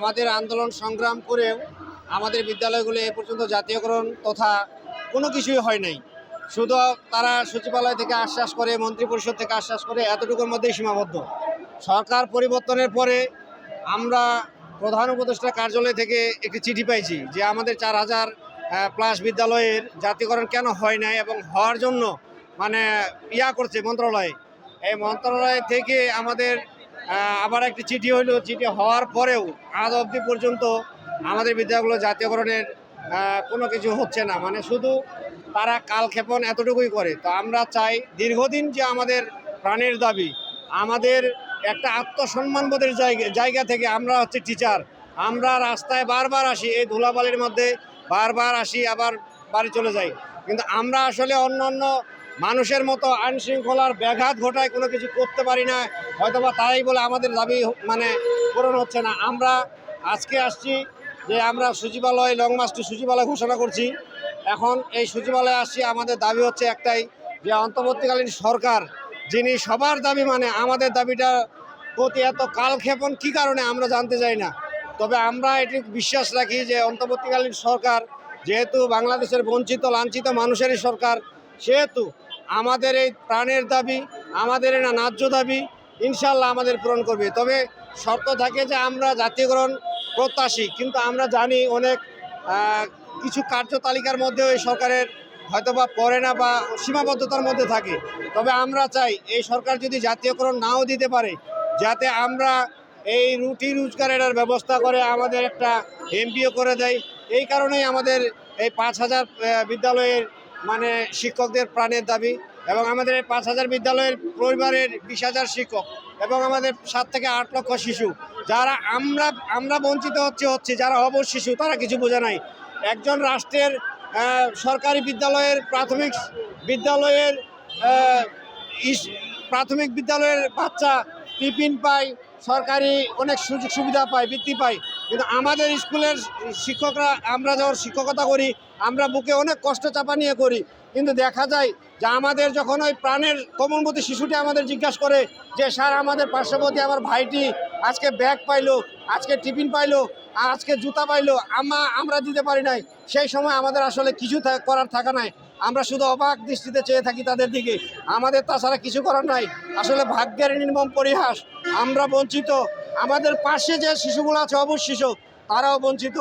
আমাদের আন্দোলন সংগ্রাম করেও আমাদের বিদ্যালয়গুলো এ পর্যন্ত জাতীয়করণ তথা কোনো কিছুই হয় নাই। শুধু তারা সচিবালয় থেকে আশ্বাস করে, মন্ত্রিপরিষদ থেকে আশ্বাস করে এতটুকুর মধ্যেই সীমাবদ্ধ। সরকার পরিবর্তনের পরে আমরা প্রধান উপদেষ্টা কার্যালয় থেকে একটি চিঠি পাইছি যে আমাদের চার হাজার প্লাস বিদ্যালয়ের জাতীয়করণ কেন হয় নাই এবং হওয়ার জন্য মানে ইয়া করছে মন্ত্রণালয়। এই মন্ত্রণালয় থেকে আমাদের আবার একটি চিঠি হইল। চিঠি হওয়ার পরেও আজ অবধি পর্যন্ত আমাদের বিদ্যালয়গুলো জাতীয়করণের কোনো কিছু হচ্ছে না। মানে শুধু তারা কালক্ষেপণ এতটুকুই করে। তো আমরা চাই দীর্ঘদিন যে আমাদের প্রাণের দাবি, আমাদের একটা আত্মসম্মানবোধের জায়গা জায়গা থেকে আমরা হচ্ছে টিচার আমরা রাস্তায় বারবার আসি, এই ধুলাবালির মধ্যে বারবার আসি, আবার বাড়ি চলে যাই। কিন্তু আমরা আসলে অন্য অন্য মানুষের মতো আইন শৃঙ্খলার ব্যাঘাত ঘটায় কোনো কিছু করতে পারি না। হয়তোবা তাই বলে আমাদের দাবি মানে পূরণ হচ্ছে না। আমরা আজকে আসছি যে আমরা সচিবালয় লং মার্চ টু সচিবালয় ঘোষণা করছি। এখন এই সচিবালয়ে আসছি, আমাদের দাবি হচ্ছে একটাই যে অন্তর্বর্তীকালীন সরকার, যিনি সবার দাবি মানে আমাদের দাবিটা প্রতি এত কালক্ষেপণ কী কারণে আমরা জানতে চাই না। তবে আমরা এটি বিশ্বাস রাখি যে অন্তর্বর্তীকালীন সরকার যেহেতু বাংলাদেশের বঞ্চিত, লাঞ্ছিত মানুষেরই সরকার সেহেতু আমাদের এই প্রাণের দাবি, আমাদের এই ন্যায্য দাবি ইনশাল্লাহ আমাদের পূরণ করবে। তবে শর্ত থাকে যে আমরা জাতীয়করণ প্রত্যাশী, কিন্তু আমরা জানি অনেক কিছু কার্যতালিকার মধ্যেও এই সরকারের হয়তোবা পড়ে না বা সীমাবদ্ধতার মধ্যে থাকে। তবে আমরা চাই এই সরকার যদি জাতীয়করণ নাও দিতে পারে, যাতে আমরা এই রুটি রোজগারের ব্যবস্থা করে আমাদের একটা এমপিও করে দেয়। এই কারণেই আমাদের এই পাঁচ হাজার বিদ্যালয়ের মানে শিক্ষকদের প্রাণের দাবি এবং আমাদের এই পাঁচ হাজার বিদ্যালয়ের পরিবারের বিশ হাজার শিক্ষক এবং আমাদের সাত থেকে আট লক্ষ শিশু, যারা আমরা আমরা বঞ্চিত হচ্ছে হচ্ছে যারা অবশ শিশু, তারা কিছু বোঝে নাই। একজন রাষ্ট্রের সরকারি বিদ্যালয়ের প্রাথমিক বিদ্যালয়ের প্রাথমিক বিদ্যালয়ের বাচ্চা টিফিন পায়, সরকারি অনেক সুযোগ সুবিধা পায়, বৃত্তি পায়। কিন্তু আমাদের স্কুলের শিক্ষকরা, আমরা যখন শিক্ষকতা করি আমরা বুকে অনেক কষ্ট চাপা নিয়ে করি। কিন্তু দেখা যায় যে আমাদের যখন ওই প্রাণের কমনবতী শিশুটি আমাদের জিজ্ঞাসা করে যে, স্যার, আমাদের পার্শ্ববর্তী আমার ভাইটি আজকে ব্যাগ পাইলো, আজকে টিফিন পাইলো আজকে জুতা পাইলো, আমা, আমরা দিতে পারি নাই। সেই সময় আমাদের আসলে কিছু করার থাকা নাই। আমরা শুধু অবাক দৃষ্টিতে চেয়ে থাকি তাদের দিকে। আমাদের তাছাড়া কিছু করার নাই। আসলে ভাগ্যের নির্মম পরিহাস। আমরা বঞ্চিত। আমাদের পাশে যে শিশুগুলো আছে অবশ শিশু তারাও বঞ্চিত।